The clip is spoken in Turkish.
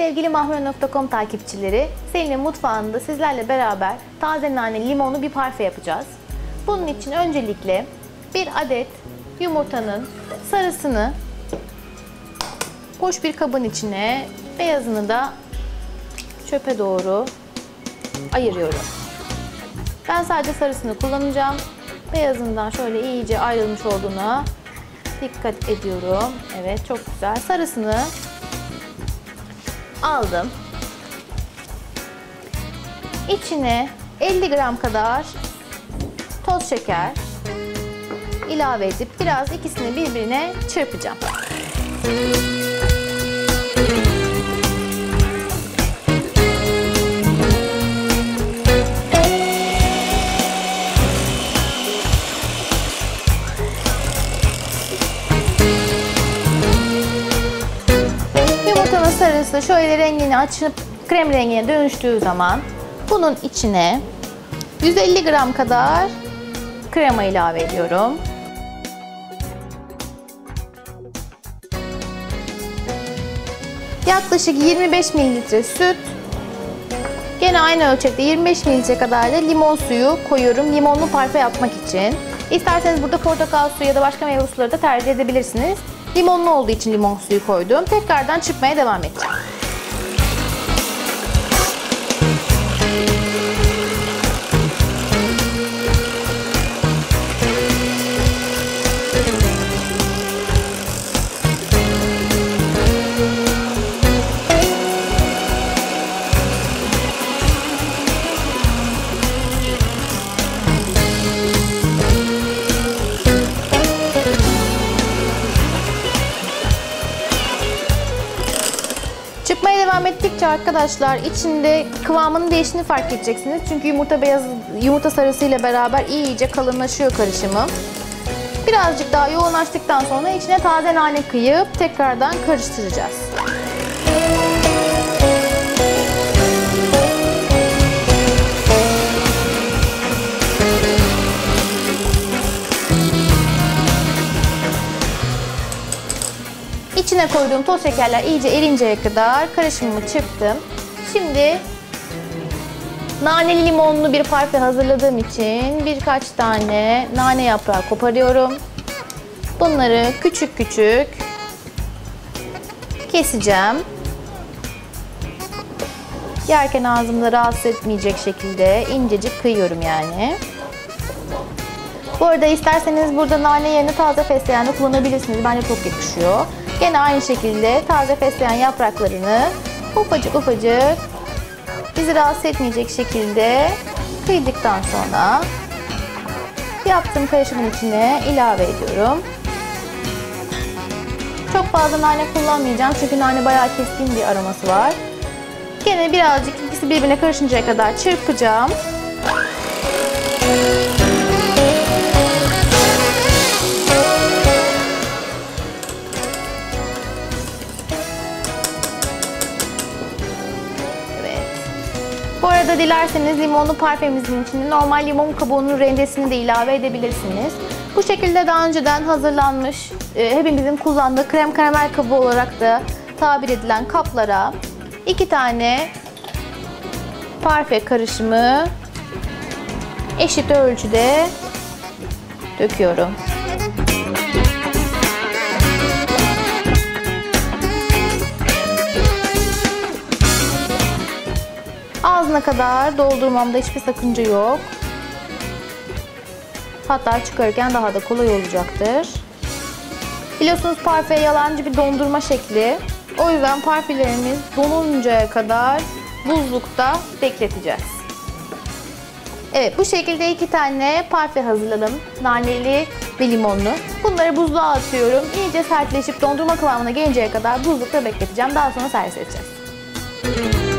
Sevgili mahmur.com takipçileri, Selin'in mutfağında sizlerle beraber taze nane limonlu bir parfe yapacağız. Bunun için öncelikle bir adet yumurtanın sarısını boş bir kabın içine, beyazını da çöpe doğru ayırıyorum. Ben sadece sarısını kullanacağım. Beyazından şöyle iyice ayrılmış olduğuna dikkat ediyorum. Evet çok güzel. Sarısını aldım. İçine 50 gram kadar toz şeker ilave edip biraz ikisini birbirine çırpacağım. Sarısı şöyle rengini açıp krem rengine dönüştüğü zaman bunun içine 150 gram kadar krema ilave ediyorum. Yaklaşık 25 mililitre süt. Gene aynı ölçekte 25 mililitre kadar da limon suyu koyuyorum limonlu parfe yapmak için. İsterseniz burada portakal suyu ya da başka meyve suları da tercih edebilirsiniz. Limonlu olduğu için limon suyu koydum. Tekrardan çıkmaya devam edeceğim. Devam ettikçe arkadaşlar içinde kıvamının değiştiğini fark edeceksiniz. Çünkü yumurta beyaz yumurta sarısıyla beraber iyice kalınlaşıyor karışımı. Birazcık daha yoğunlaştıktan sonra içine taze nane kıyıp tekrardan karıştıracağız. İçine koyduğum toz şekerler iyice erinceye kadar karışımımı çırptım. Şimdi naneli limonlu bir parfe hazırladığım için birkaç tane nane yaprağı koparıyorum. Bunları küçük küçük keseceğim. Yerken ağzımda rahatsız etmeyecek şekilde incecik kıyıyorum yani. Bu arada isterseniz burada nane yerine taze fesleğen de kullanabilirsiniz. Bence çok yakışıyor. Gene aynı şekilde taze fesleğen yapraklarını ufacık ufacık bizi rahatsız etmeyecek şekilde kıydıktan sonra yaptığım karışımın içine ilave ediyorum. Çok fazla nane kullanmayacağım çünkü nane bayağı keskin bir aroması var. Gene birazcık ikisi birbirine karışıncaya kadar çırpacağım. Bu arada dilerseniz limonlu parfemimizin içine normal limon kabuğunun rendesini de ilave edebilirsiniz. Bu şekilde daha önceden hazırlanmış, e, hepimizin kullandığı krem karamel kabuğu olarak da tabir edilen kaplara iki tane parfe karışımı eşit ölçüde döküyorum. Ağzına kadar doldurmamda hiçbir sakınca yok. Hatta çıkarırken daha da kolay olacaktır. Biliyorsunuz parfe yalancı bir dondurma şekli. O yüzden parfelerimiz donuncaya kadar buzlukta bekleteceğiz. Evet bu şekilde iki tane parfe hazırladım. Naneli ve limonlu. Bunları buzluğa atıyorum. İyice sertleşip dondurma kıvamına gelinceye kadar buzlukta bekleteceğim. Daha sonra servis edeceğiz.